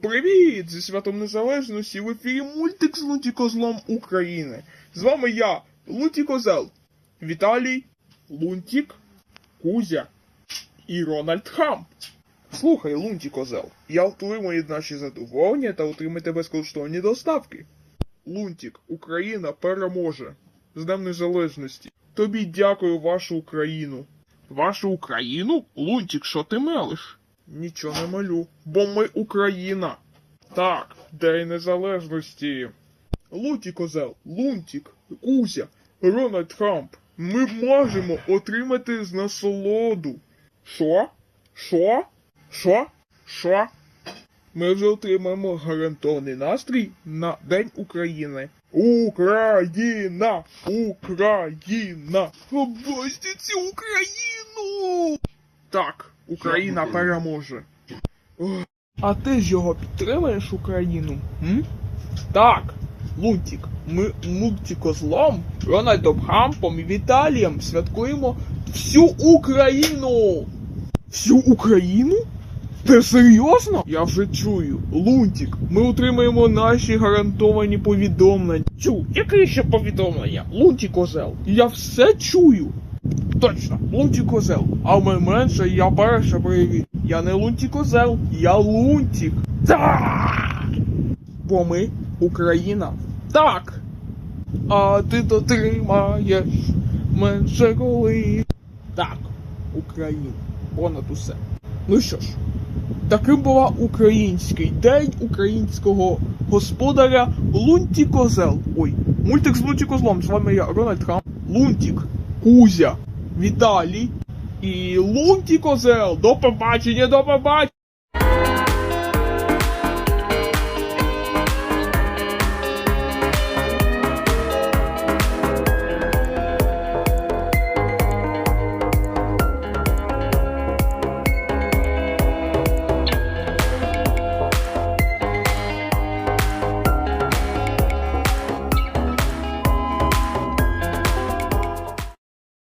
Привіт! Зі святом Незалежності в ефірі мультик з Лунті Козлом України. З вами я, Лунті Козел, Віталій, Лунтік, Кузя і Рональд Хамп. Слухай, Лунті Козел, я отримую наші задоволення та отримайте безкоштовні доставки. Лунтік, Україна переможе. З Днем Незалежності. Тобі дякую вашу Україну. Вашу Україну? Лунтік, що ти мелиш? Нічого не малю, бо ми Україна. Так, День Незалежності. Лунтік Козел, Лунтік, Кузя, Рональд Трамп. Ми можемо отримати з насолоду. Що? Що? Що? Що? Ми вже отримаємо гарантований настрій на День України. Україна! Україна! Цю Україну! Так, Україна переможе. А ти ж його підтримаєш Україну? М? Так, Лунтік, ми мультикозлом, Рональдом Хампом і Віталієм святкуємо всю Україну! Всю Україну? Ти серйозно? Я вже чую. Лунтік, ми отримаємо наші гарантовані повідомлення. Чу, яке ще повідомлення? Лунтік козел. Я все чую. Точно, Лунтік козел. А мене менше я перше привіт. Я не Лунтік козел, я Лунтік. Так! Бо ми Україна. Так. А ти дотримаєш менше коли. Так, Україна. Понад усе. Ну що ж, таким була український день українського господаря Лунті Козел. Ой, мультик з Лунті Козлом. З вами я Рональд Хам. Лунтік, Кузя, Віталій і Лунті Козел. До побачення, до побачення!